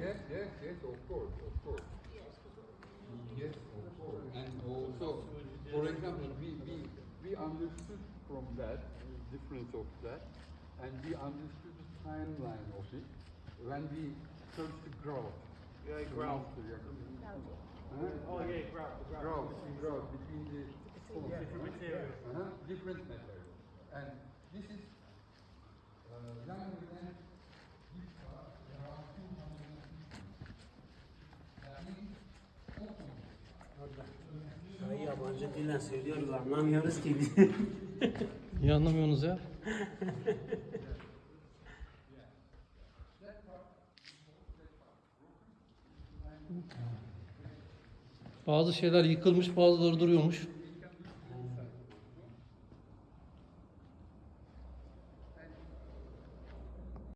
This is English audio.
Yes, yes, yes, of course, of course. Yes, of course. And also, for example, we, we, we understood from that, difference of that, and we understood the timeline of it when we searched the growth. Yeah, growth. Yeah. Oh, yeah, growth. Growth, growth between the different materials. Uh -huh. Different methods. Ay, yabancı dille söylüyoruz anlamıyoruz ki biz. Niye anlamıyorsunuz ya? Bazı şeyler yıkılmış, bazıları duruyormuş.